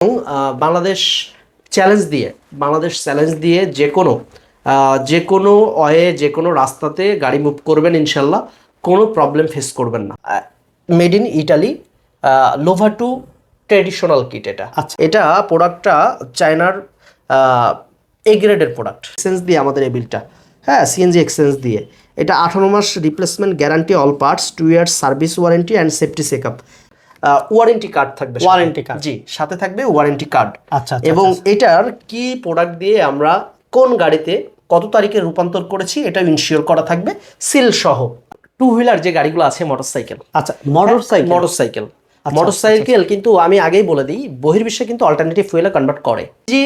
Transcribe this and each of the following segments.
আহ, Bangladesh challenge দিয়ে Bangladesh challenge দিয়ে যে কোনো যে কোনো ওয়ে যে কোনো রাস্তাতে গাড়ি মুভ করবেন ইনশাল্লাহ কোনো প্রবলেম ফেস করবেন না। Made in Italy Lovato traditional kit এটা। আচ্ছা। এটা প্রোডাক্টটা চায়নার এ গ্রেডের প্রোডাক্ট এক্সচেঞ্জ দিয়ে আমাদের এই বিলটা হ্যাঁ সিএনজি এক্সচেঞ্জ দিয়ে। এটা আঠারো মাস replacement guarantee all parts two years service warranty and safety checkup warranty card থাকবে ওয়ারেন্টি কার্ড জি সাথে থাকবে ওয়ারেন্টি কার্ড আচ্ছা, আচ্ছা, এবং এটার কি প্রোডাক্ট দিয়ে আমরা কোন গাড়িতে কত তারিখে রূপান্তর করেছি এটা ইনশিওর করা থাকবে। সিল সহ। টু হুইলার যে গাড়িগুলো আছে মোটরসাইকেল আচ্ছা মোটর সাইকেল মোটরসাইকেল মোটরসাইকেল কিন্তু আমি আগেই বলে দিই বহির্বিশ্বে কিন্তু অল্টারনেটিভ ফুয়েলে কনভার্ট করে। জি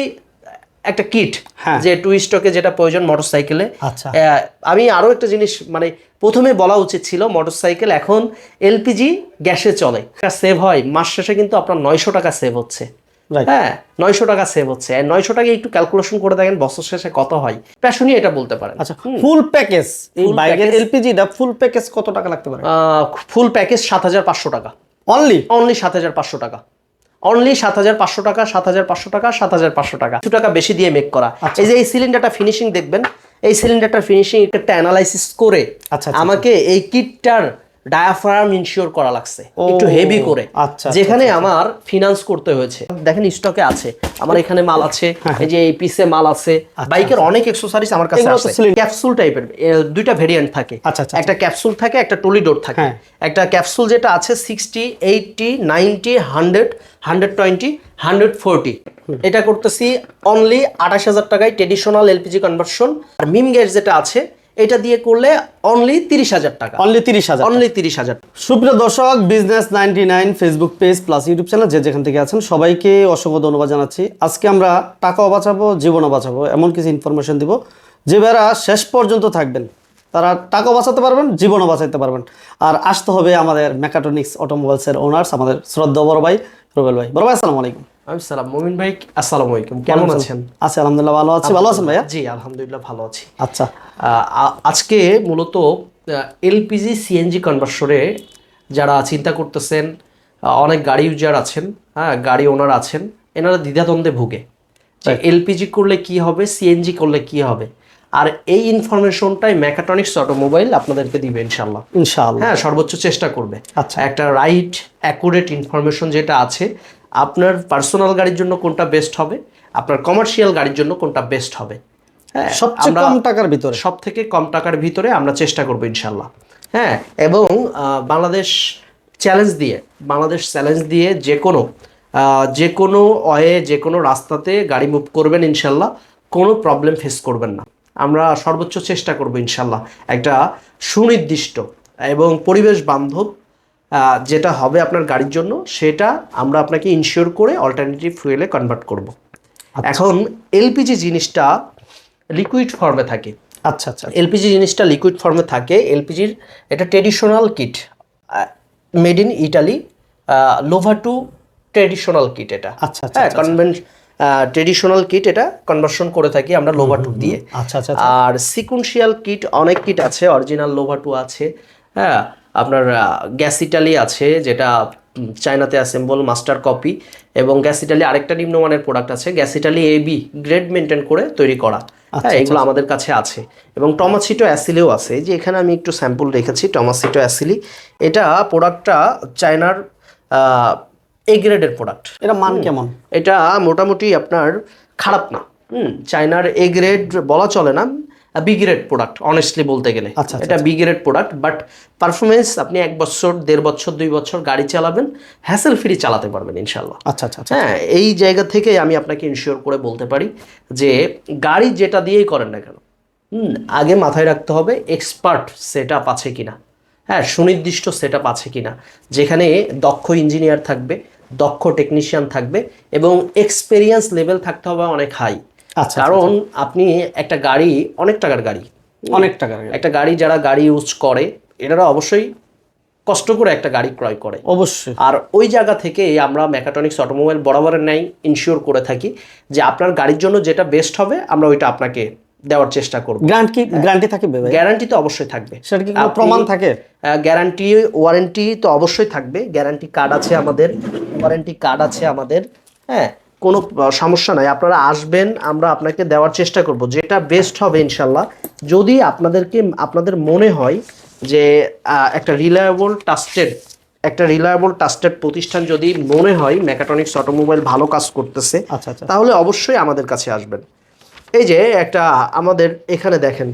একটা কিট হ্যাঁ। যে টু স্টকে যেটা প্রয়োজন মোটরসাইকেলে আচ্ছা। আমি আরও একটা জিনিস মানে প্রথমে বলা উচিত ছিল মোটরসাইকেল এখন এলপিজি গ্যাসে চলে। সেভ হয় মাস শেষে কিন্তু আপনার নয়শো টাকা সেভ হচ্ছে। হ্যাঁ নয়শো টাকা সেভ হচ্ছে। নয়শো টাকা একটু ক্যালকুলেশন করে দেখেন বছর শেষে কত হয়। প্যাশনই এটা বলতে পারেন। আচ্ছা ফুল প্যাকেজ বাইকের এলপিজিটা ফুল প্যাকেজ কত টাকা লাগতে পারে? ফুল প্যাকেজ সাত হাজার পাঁচশো টাকা। অনলি অনলি সাত হাজার পাঁচশো টাকা। অনলি সাত হাজার পাঁচশো টাকা সাত হাজার পাঁচশো টাকা সাত হাজার পাঁচশো টাকা। কিছু টাকা বেশি দিয়ে মেক করা। এই যে এই সিলিন্ডারটা ফিনিশিং দেখবেন এই সিলিন্ডারটার ফিনিশিং একটা অ্যানালাইসিস করে আচ্ছা, আমাকে এই কিটটার ডায়াফ্রাম ইনশিওর করা লাগছে। একটু হেভি করে। আচ্ছা, যেখানে আমার ফিনান্স করতে হয়েছে। দেখেন স্টকে আছে। আমার এখানে মাল আছে এই যে এই পিসে মাল আছে। বাইকের অনেক এক্সেসরিজ আমার কাছে আছে। ক্যাপসুল টাইপের দুইটা ভেরিয়েন্ট থাকে। আচ্ছা, আচ্ছা, একটা ক্যাপসুল থাকে একটা টলিডোর থাকে। হ্যাঁ। একটা ক্যাপসুল যেটা আছে sixty eighty ninety hundred hundred twenty hundred forty এটা করতেছি অনলি আঠাশ হাজার টাকায় ট্রেডিশনাল এলপিজি কনভার্সন আর মিম গ্যাস যেটা আছে এটা দিয়ে করলে অনলি তিরিশ হাজার টাকা। অনলি তিরিশ হাজার অনলি তিরিশ হাজার। সুপ্রিয় দর্শক business ninety nine Facebook page plus YouTube channel যে যেখান থেকে আছেন সবাইকে অসংখ্য ধন্যবাদ জানাচ্ছি। আজকে আমরা টাকাও বাঁচাবো জীবনও বাঁচাবো এমন কিছু ইনফরমেশন দিব। যে বেড়া শেষ পর্যন্ত থাকবেন তারা টাকাও বাঁচাতে পারবেন জীবনও বাঁচাতে পারবেন। আর আসতে হবে আমাদের মেকাট্রনিক্স অটোমোবাইলসের ওনার্স আমাদের শ্রদ্ধা বড় ভাই রুবেল ভাই। বড় ভাই আসসালামু আলাইকুম। আমি সালাম। মমিন ভাই আসসালামু আলাইকুম। কেমন আছেন? আছি আলহামদুলিল্লাহ ভালো আছি। ভালো আছেন ভাইয়া? জি আলহামদুলিল্লাহ ভালো আছি। আচ্ছা। আজকে মূলত এলপিজি সিএনজি কনভার্সরে যারা চিন্তা করতেছেন অনেক গাড়ি ইউজার আছেন হ্যাঁ গাড়ি ওনার আছেন এনারা দ্বিধাদ্বন্দ্বে ভুগে। এলপিজি করলে কি হবে সিএনজি করলে কি হবে? আর এই ইনফরমেশনটাই ম্যাকাট্রনিক্স অটোমোবাইল আপনাদেরকে দিবে ইনশাল্লাহ ইনশাআল্লাহ। হ্যাঁ সর্বোচ্চ চেষ্টা করবে। আচ্ছা। একটা রাইট অ্যাকুরেট ইনফরমেশন যেটা আছে আপনার পার্সোনাল গাড়ির জন্য কোনটা বেস্ট হবে? আপনার কমার্শিয়াল গাড়ির জন্য কোনটা বেস্ট হবে? হ্যাঁ সবচেয়ে কম টাকার ভিতরে। সব থেকে কম টাকার ভিতরে আমরা চেষ্টা করব ইনশাল্লাহ হ্যাঁ এবং বাংলাদেশ চ্যালেঞ্জ দিয়ে বাংলাদেশ চ্যালেঞ্জ দিয়ে যে কোনো যে কোনো অয়ে যে কোনো রাস্তাতে গাড়ি মুভ করবেন ইনশাল্লাহ কোনো প্রবলেম ফেস করবেন না। আমরা সর্বোচ্চ চেষ্টা করব ইনশাল্লাহ একটা সুনির্দিষ্ট এবং পরিবেশ বান্ধব যেটা হবে আপনার গাড়ির জন্য সেটা আমরা আপনাকে ইনশিওর করে অল্টারনেটিভ ফুয়েলে কনভার্ট করব। এখন এলপিজি জিনিসটা লিকুইড ফর্মে থাকে। আচ্ছা আচ্ছা। এলপিজি জিনিসটা লিকুইড ফর্মে থাকে। এলপিজির এটা traditional kit made in Italy Lovato traditional kit এটা। আচ্ছা, আচ্ছা, হ্যাঁ কনভেন ট্রেডিশনাল কিট এটা কনভার্সন করে থাকি আমরা লোভা টু দিয়ে। আচ্ছা আচ্ছা আর সিকুয়েন্সিয়াল কিট অনেক কিট আছে অরিজিনাল লোভা টু আছে। হ্যাঁ আপনার গ্যাস ইটালি আছে যেটা চায়নাতে অ্যাসেম্বল মাস্টার কপি এবং গ্যাস ইটালি আরেকটা নিম্নমানের প্রোডাক্ট আছে gas Italy A B grade maintain করে তৈরি করা। হ্যাঁ এগুলো আমাদের কাছে আছে। এবং টমাসিটো অ্যাসিলেও আছে যে এখানে আমি একটু স্যাম্পল রেখেছি টমাসিটো অ্যাসিলি এটা প্রোডাক্টটা চায়নার এ গ্রেডের প্রোডাক্ট এটা মান কেমন? এটা মোটামুটি আপনার খারাপ না। হুম চায়নার এ গ্রেড বলা চলে না। বি গ্রেড প্রোডাক্ট অনেস্টলি বলতে গেলে। আচ্ছা, এটা B grade product but performance আপনি এক বছর দেড় বছর দুই বছর গাড়ি চালাবেন হ্যাসেল ফ্রি চালাতে পারবেন ইনশাল্লাহ আচ্ছা আচ্ছা আচ্ছা। হ্যাঁ এই জায়গা থেকে আমি আপনাকে ইনশিওর করে বলতে পারি যে গাড়ি যেটা দিয়েই করেন না কেন আগে মাথায় রাখতে হবে এক্সপার্ট সেট আপ আছে কিনা। হ্যাঁ সুনির্দিষ্ট সেট আপ আছে কিনা যেখানে দক্ষ ইঞ্জিনিয়ার থাকবে দক্ষ টেকনিশিয়ান থাকবে এবং এক্সপেরিয়েন্স লেভেল থাকতে হবে অনেক হাই আচ্ছা কারণ আপনি একটা গাড়ি অনেক টাকার গাড়ি। অনেক টাকার একটা গাড়ি যারা গাড়ি ইউজ করে এনারা অবশ্যই কষ্ট করে একটা গাড়ি ক্রয় করে। অবশ্যই। আর ওই জায়গা থেকে আমরা মেকাট্রনিক্স অটোমোবাইল বরাবরের ন্যায় ইনশিওর করে থাকি যে আপনার গাড়ির জন্য যেটা বেস্ট হবে আমরা ওইটা আপনাকে দেওয়ার চেষ্টা করব। গ্যারান্টি কি গ্যারান্টি থাকে গ্যারান্টি তো অবশ্যই থাকবে। সেটা কি কোনো প্রমাণ থাকে? গ্যারান্টি ওয়ারেন্টি তো অবশ্যই থাকবে। গ্যারান্টি কার্ড আছে আমাদের ওয়ারেন্টি কার্ড আছে আমাদের হ্যাঁ। কোনো সমস্যা নাই। আপনারা আসবেন আমরা আপনাকে দেওয়ার চেষ্টা করব। যেটা বেস্ট হবে ইনশাল্লাহ যদি আপনাদেরকে আপনাদের মনে হয় যে একটা রিলায়েবল টাস্টেড একটা রিলায়েবল টাস্টেড প্রতিষ্ঠান যদি মনে হয় মেকাট্রনিক্স অটোমোবাইল ভালো কাজ করতেছে আচ্ছা আচ্ছা। তাহলে অবশ্যই আমাদের কাছে আসবেন। এই যে একটা আমাদের এখানে দেখেন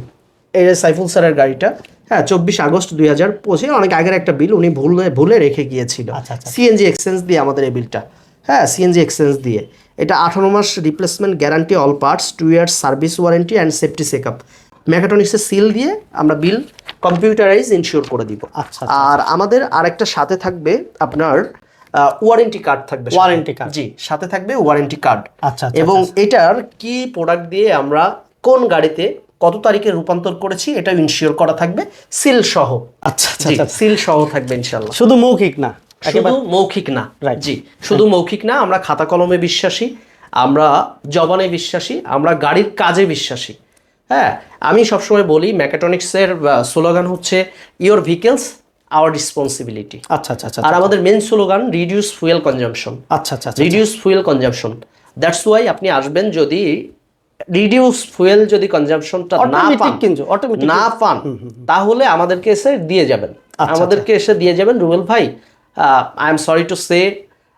এই যে সাইফুল স্যারের গাড়িটা হ্যাঁ চব্বিশ আগস্ট দুই হাজার পঁচিশ অনেক আগের একটা বিল উনি ভুলে ভুলে রেখে গিয়েছিল। আচ্ছা, আচ্ছা। সিএনজি এক্সচেঞ্জ দিয়ে আমাদের এই বিলটা হ্যাঁ সিএনজি এক্সচেঞ্জ দিয়ে। এটা আঠারো মাস replacement guarantee all parts two years service warranty and safety checkup মেকাট্রনিক্সের seal দিয়ে আমরা বিল কম্পিউটারাইজ ইনশিওর করে দিব। আচ্ছা আর আমাদের আরেকটা সাথে থাকবে আপনার ওয়ারেন্টি কার্ড থাকবে ওয়ারেন্টি card। জি সাথে থাকবে ওয়ারেন্টি কার্ড আচ্ছা আচ্ছা এবং এটার কি প্রোডাক্ট দিয়ে আমরা কোন গাড়িতে কত তারিখে রূপান্তর করেছি এটা ইনশিওর করা থাকবে। সিল সহ। আচ্ছা আচ্ছা আচ্ছা। সিল সহ থাকবে ইনশাল্লাহ শুধু মৌখিক না? শুধু মৌখিক না. জি শুধু মৌখিক না আমরা খাতা কলমে বিশ্বাসী আমরা জবানে বিশ্বাসী আমরা গাড়ির কাজে বিশ্বাসী। হ্যাঁ আমি সবসময় বলি ম্যাকাট্রনিক্সের স্লোগান হচ্ছে ইওর ভেহিকেলস আওয়ার রেসপন্সিবিলিটি আচ্ছা আচ্ছা আচ্ছা আর আমাদের main slogan reduce fuel consumption আচ্ছা আচ্ছা আচ্ছা reduce fuel consumption that's why আপনি আসবেন যদি রিডিউস ফুয়েল যদি কনজাম্পশনটা না পান কিন্তু অটোমেটিক না পান তাহলে আমাদেরকে এসে দিয়ে যাবেন। আচ্ছা, আমাদেরকে এসে দিয়ে যাবেন রুবেল ভাই। I am sorry to say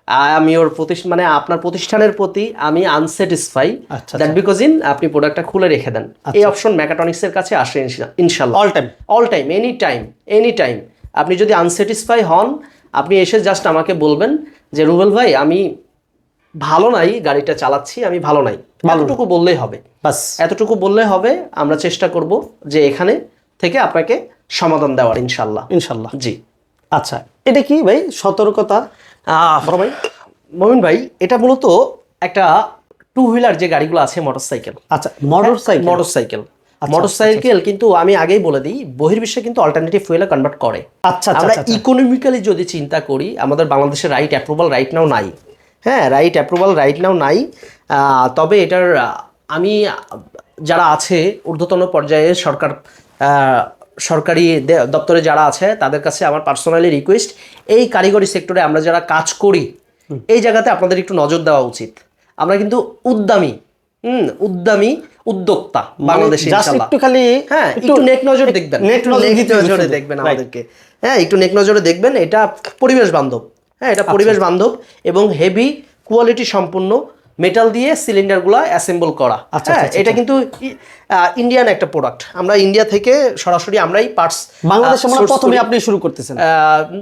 I am your প্রতিষ্ঠান মানে আপনার প্রতিষ্ঠানের প্রতি আমি আনস্যাটিসফাই আচ্ছা, দ্যাট বিকজ ইন আপনি প্রোডাক্টটা খুলে রেখে দেন। এই অপশন ম্যাকাটনিক্সের কাছে আসে ইনশা- ইনশাল্লাহ। All time all time any time any time আপনি যদি আনস্যাটিসফাই হন আপনি এসে জাস্ট আমাকে বলবেন যে রুবেল ভাই আমি ভালো নাই গাড়িটা চালাচ্ছি আমি ভালো নাই। এতটুকু বললেই হবে। বাস। এতটুকু বললে হবে আমরা চেষ্টা করব যে এখানে থেকে আপনাকে সমাধান দেওয়ার ইনশাল্লাহ। ইনশাল্লাহ। জি। আচ্ছা এটা কি ভাই? সতর্কতা? বড় ভাই। মমিন ভাই এটা মূলত একটা টু হুইলার যে গাড়িগুলো আছে মোটরসাইকেল আচ্ছা মোটর সাইকেল মোটরসাইকেল মোটরসাইকেল কিন্তু আমি আগেই বলে দিই বহির্বিশ্বে কিন্তু অল্টারনেটিভ ফুয়েলে কনভার্ট করে। আচ্ছা আচ্ছা আমরা আচ্ছা ইকোনমিক্যালি যদি চিন্তা করি আমাদের বাংলাদেশের রাইট অ্যাপ্রুভাল রাইট নাও নাই। হ্যাঁ রাইট অ্যাপ্রুভাল রাইট নাও নাই। তবে এটার আমি যারা আছে ঊর্ধ্বতন পর্যায়ে সরকার সরকারি দপ্তরে যারা আছে তাদের কাছে আমার পার্সোনালি রিকোয়েস্ট এই কারিগরি সেক্টরে আমরা যারা কাজ করি এই জায়গাতে আপনাদের একটু নজর দেওয়া উচিত। আমরা কিন্তু উদ্যমী হুম উদ্যমী উদ্যোক্তা বাংলাদেশে একটু খালি হ্যাঁ একটু নেক নজরে দেখবেন একটু নজর দেখবেন আমাদেরকে। হ্যাঁ একটু নেক নজরে দেখবেন এটা পরিবেশ বান্ধব। হ্যাঁ এটা পরিবেশ বান্ধব এবং হেভি কোয়ালিটি সম্পূর্ণ মেটাল দিয়ে সিলিন্ডারগুলো অ্যাসেম্বল করা। আচ্ছা, হ্যাঁ আচ্ছা, এটা কিন্তু ইন্ডিয়ান একটা প্রোডাক্ট আমরা ইন্ডিয়া থেকে সরাসরি আমরাই পার্টস বাংলাদেশে মানে প্রথমে আপনি শুরু করতেছেন?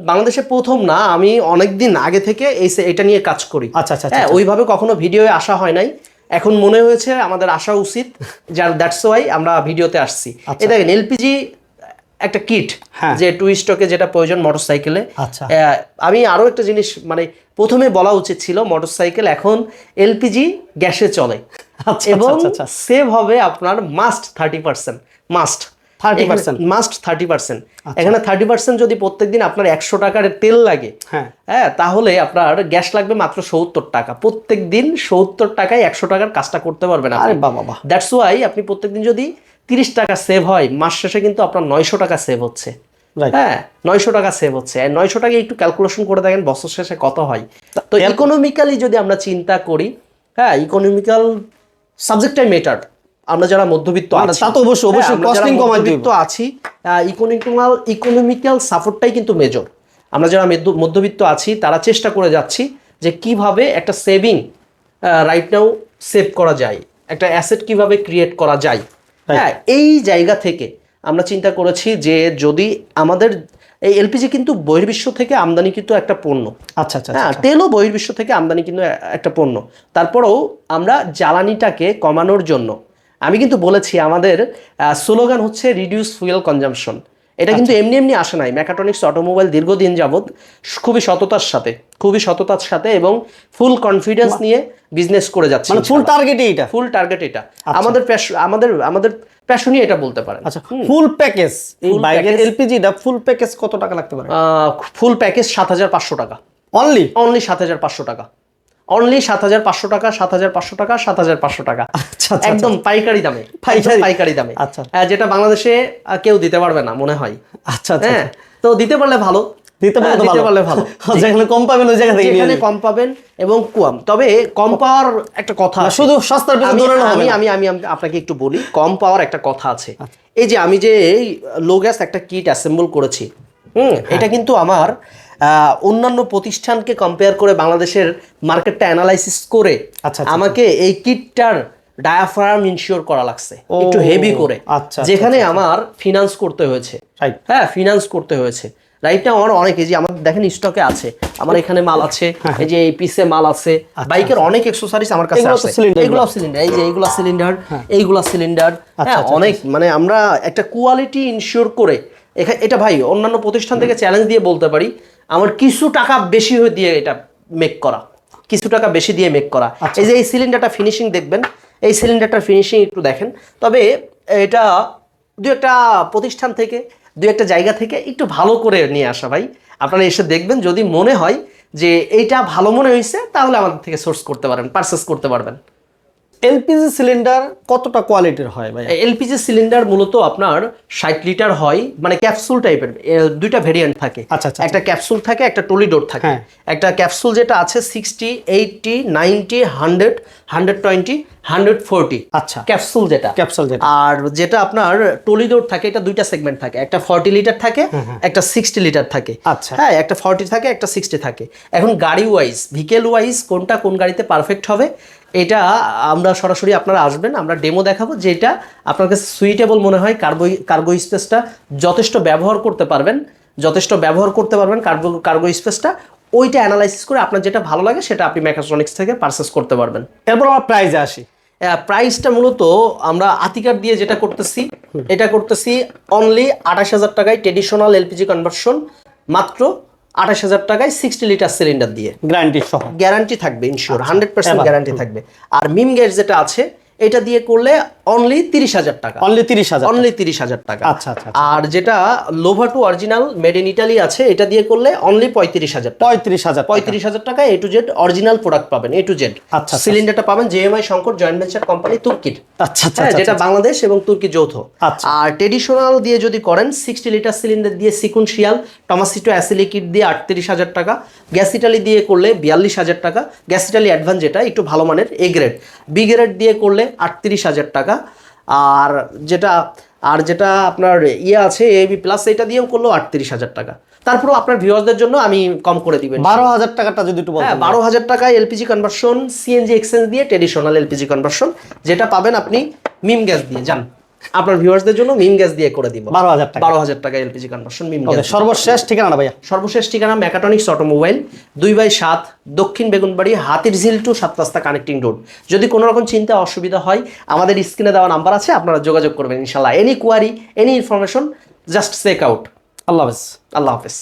বাংলাদেশে প্রথম না আমি অনেকদিন আগে থেকে এই এটা নিয়ে কাজ করি। আচ্ছা, আচ্ছা, হ্যাঁ ওইভাবে কখনো ভিডিওয়ে আসা হয় নাই। এখন মনে হয়েছে আমাদের আসা উচিত যার দ্যাটস ওয়াই আমরা ভিডিওতে আসছি। এই দেখেন এলপিজি একটা কিট হ্যাঁ। যে টু স্টকে যেটা প্রয়োজন মোটরসাইকেলে আচ্ছা। আমি আরও একটা জিনিস মানে প্রথমে বলা উচিত ছিল মোটরসাইকেল এখন এলপিজি গ্যাসে চলে। আচ্ছা, এবং আচ্ছা, আচ্ছা। সেভ হবে আপনার must thirty percent must 30% must thirty percent এখানে থার্টি পার্সেন্ট যদি প্রত্যেকদিন আপনার একশো টাকার তেল লাগে হ্যাঁ। হ্যাঁ তাহলে আপনার গ্যাস লাগবে মাত্র সত্তর টাকা। প্রত্যেক দিন সত্তর টাকায় একশো টাকার কাজটা করতে পারবেন আরে বাবা দ্যাটস ওয়াই আপনি প্রত্যেকদিন যদি তিরিশ টাকা সেভ হয় মাস শেষে কিন্তু আপনার নয়শো টাকা সেভ হচ্ছে। হ্যাঁ নয়শো টাকা সেভ হচ্ছে। নয়শো টাকা একটু ক্যালকুলেশন করে দেখেন বছর শেষে কত হয়। তো ইকোনমিক্যালি যদি আমরা চিন্তা করি হ্যাঁ ইকোনমিক্যাল সাবজেক্টটাই মেটার আমরা যারা মধ্যবিত্ত আছি তা তো অবশ্যই, হ্যাঁ, অবশ্যই, যারা মধ্যবিত্ত আছি ইকোনমিক্যাল ইকোনমিক্যাল সাপোর্টটাই কিন্তু মেজর আমরা যারা মধ্যবিত্ত আছি তারা চেষ্টা করে যাচ্ছি যে কীভাবে একটা সেভিং রাইট নাও সেভ করা যায়। একটা অ্যাসেট কীভাবে ক্রিয়েট করা যায়। হ্যাঁ এই জায়গা থেকে আমরা চিন্তা করেছি যে যদি আমাদের এই এলপিজি কিন্তু বহির্বিশ্ব থেকে আমদানি কিন্তু একটা পণ্য। আচ্ছা আচ্ছা হ্যাঁ তেলও বহির্বিশ্ব থেকে আমদানি কিন্তু একটা পণ্য। তারপরেও আমরা জ্বালানিটাকে কমানোর জন্য আমি কিন্তু বলেছি আমাদের স্লোগান হচ্ছে রিডিউস ফুয়েল কনজাম্পশন এটা কিন্তু এমনি এমনি আসে নাই। ম্যাকাট্রনিক্স অটোমোবাইল দীর্ঘদিন যাবৎ খুবই সততার সাথে খুবই সততার সাথে এবং ফুল কনফিডেন্স নিয়ে বিজনেস করে যাচ্ছে মানে ফুল টার্গেটই এটা ফুল টার্গেট এটা আমাদের আমাদের আমাদের প্যাশনই এটা বলতে পারেন। আচ্ছা ফুল প্যাকেজ এই বাইকের এলপিজিটা ফুল প্যাকেজ কত টাকা লাগতে পারে? ফুল প্যাকেজ সাত হাজার পাঁচশো টাকা। অনলি অনলি সাত হাজার পাঁচশো টাকা। অনলি সাত হাজার পাঁচশো টাকা সাত হাজার পাঁচশো টাকা সাত হাজার পাঁচশো টাকা। আচ্ছা আচ্ছা একদম পাইকারি দামে পাইকারি? দামে। আচ্ছা। আহ, যেটা বাংলাদেশে কেউ দিতে পারবে না মনে হয়। আচ্ছা আচ্ছা হ্যাঁ তো দিতে পারলে ভালো। হ্যাঁ, পারলে ভালো। যেখানে কম পাবেন ওই জায়গা থেকে যেখানে কম পাবেন এবং কম। তবে কম পাওয়ার একটা কথা শুধু সস্তার পিছনে আমি আমি আমি আপনাকে একটু বলি কম পাওয়ার একটা কথা আছে। আচ্ছা। এই যে আমি যে লো গ্যাস একটা কিট অ্যাসেম্বল করেছি হুম হ্যাঁ। এটা কিন্তু আমার অন্যান্য প্রতিষ্ঠানকে কম্পেয়ার করে বাংলাদেশের মার্কেটটা অ্যানালাইসিস করে আচ্ছা, আচ্ছা, আমাকে এই কিটটার ডায়াফ্রাম ইনশিওর করা লাগছে একটু হেভি করে। আচ্ছা, আচ্ছা, যেখানে আমার ফিনান্স করতে হয়েছে। হ্যাঁ ফিনান্স করতে হয়েছে। রাইট না আমার অনেক এই যে আমার দেখেন স্টকে আছে আমার এখানে মাল আছে এই যে এই পিসে মাল আছে বাইকের অনেক এক্সেসরিজ আমার কাছে হ্যাঁ, আছে। এগুলো সিলিন্ডার এই যে এইগুলা সিলিন্ডার এইগুলা সিলিন্ডার আচ্ছা, হ্যাঁ অনেক মানে আমরা একটা কোয়ালিটি ইনশিওর করে এটা ভাই অন্যান্য প্রতিষ্ঠান থেকে চ্যালেঞ্জ দিয়ে বলতে পারি আমার কিছু টাকা বেশি হয়ে দিয়ে এটা মেক করা কিছু টাকা বেশি দিয়ে মেক করা। আচ্ছা। এই যে এই সিলিন্ডারটা ফিনিশিং দেখবেন এই সিলিন্ডারটার ফিনিশিং একটু দেখেন তবে এটা দু একটা প্রতিষ্ঠান থেকে দু একটা জায়গা থেকে একটু ভালো করে নিয়ে আসা ভাই। আপনারা এসে দেখবেন, যদি মনে হয় যে এইটা ভালো মনে হয়েছে তাহলে আমাদের থেকে সোর্স করতে পারেন পারচেস করতে পারবেন। এলপিজি সিলিন্ডার কতটা কোয়ালিটির হয় ভাই এলপিজি সিলিন্ডার মূলত আপনার ষাট লিটার হয় মানে ক্যাপসুল টাইপের দুইটা ভেরিয়েন্ট থাকে। আচ্ছা, আচ্ছা, একটা ক্যাপসুল থাকে একটা টলিডোর থাকে। হ্যাঁ। একটা ক্যাপসুল যেটা আছে sixty eighty ninety hundred hundred twenty hundred forty. আচ্ছা। ক্যাপসুল যেটা। ক্যাপসুল যেটা। আর যেটা আপনার টলিডোর থাকে এটা দুইটা সেগমেন্ট থাকে। একটা ফর্টি লিটার থাকে একটা সিক্সটি লিটার থাকে। আচ্ছা। হ্যাঁ একটা ফর্টি থাকে একটা সিক্সটি থাকে। এখন গাড়ি ওয়াইজ ভিকেল ওয়াইজ কোনটা কোন গাড়িতে পারফেক্ট হবে এটা আমরা সরাসরি আপনারা আসবেন আমরা ডেমো দেখাবো যেটা আপনার কাছে সুইটেবল মনে হয় কার্গো কার্গো স্পেসটা যথেষ্ট ব্যবহার করতে পারবেন যথেষ্ট ব্যবহার করতে পারবেন কার্গো কার্গো স্পেসটা ওইটা অ্যানালাইসিস করে আপনার যেটা ভালো লাগে সেটা আপনি মেকাট্রনিক্স থেকে পারচেস করতে পারবেন। এরপর আমরা প্রাইজে আসি। প্রাইসটা মূলত আমরা আতিকার দিয়ে যেটা করতেছি এটা করতেছি অনলি আঠাশ হাজার টাকায় ট্রেডিশনাল এলপিজি কনভার্সন মাত্র আঠাশ হাজার টাকায় সিক্সটি লিটার সিলিন্ডার দিয়ে। গ্যারান্টি সহ। গ্যারান্টি থাকবে ইনশিওর হান্ড্রেড পার্সেন্ট গ্যারান্টি থাকবে। আর মিম গ্যাস যেটা আছে এটা দিয়ে করলে অনলি তিরিশ হাজার টাকা। অনলি তিরিশ হাজার অনলি তিরিশ হাজার টাকা। আচ্ছা আচ্ছা আর যেটা Lovato original made in Italy আছে এটা দিয়ে করলে অনলি পঁয়ত্রিশ হাজার পঁয়ত্রিশ হাজার পঁয়ত্রিশ হাজার টাকা A to Z original product পাবেন এ টু জেড আচ্ছা, সিলিন্ডারটা পাবেন JMI Shankar joint venture company তুর্কির আচ্ছা আচ্ছা হ্যাঁ আচ্ছা, যেটা বাংলাদেশ এবং তুর্কি যৌথ। আচ্ছা। আর ট্রেডিশনাল দিয়ে যদি করেন সিক্সটি লিটার সিলিন্ডার দিয়ে সিকুনশিয়াল টমাসিটো অ্যাসিলিকিট দিয়ে আটত্রিশ হাজার টাকা গ্যাস ইটালি দিয়ে করলে বিয়াল্লিশ হাজার টাকা গ্যাস ইটালি অ্যাডভান্স যেটা একটু ভালো মানের এ গ্রেড বি গ্রেড দিয়ে করলে আটত্রিশ হাজার টাকা আর যেটা আর যেটা আপনার ইয়ে আছে এবি প্লাস এটা দিয়েও করল আটত্রিশ হাজার টাকা। তারপরেও আপনার ভিউয়ার্সদের জন্য আমি কম করে দিবেন বারো হাজার টাকাটা যদি একটু হ্যাঁ বারো হাজার টাকায় এলপিজি কনভার্সন সিএনজি এক্সচেঞ্জ দিয়ে ট্রেডিশনাল এলপিজি কনভার্সন যেটা পাবেন আপনি মিম গ্যাস দিয়ে যান আপনার ভিউয়ার্সদের জন্য মিম গ্যাস দিয়ে করে দিব। বারো হাজার টাকা। বারো হাজার টাকা এলপিজি কনভার্সন মিম গ্যাস সর্বশেষ ঠিকানা ভাইয়া। সর্বশেষ ঠিকানা মেকাটনিক্স অটোমোবাইল দুই বাই সাত দক্ষিণ বেগুনবাড়ি হাতির ঝিল টু সাত রাস্তা কানেক্টিং রোড যদি কোনো রকম চিন্তা অসুবিধা হয় আমাদের স্ক্রিনে দেওয়া নাম্বার আছে আপনারা যোগাযোগ করবেন ইনশাল্লাহ any query any information just check out Allah হাফেজ। আল্লাহ হাফেজ।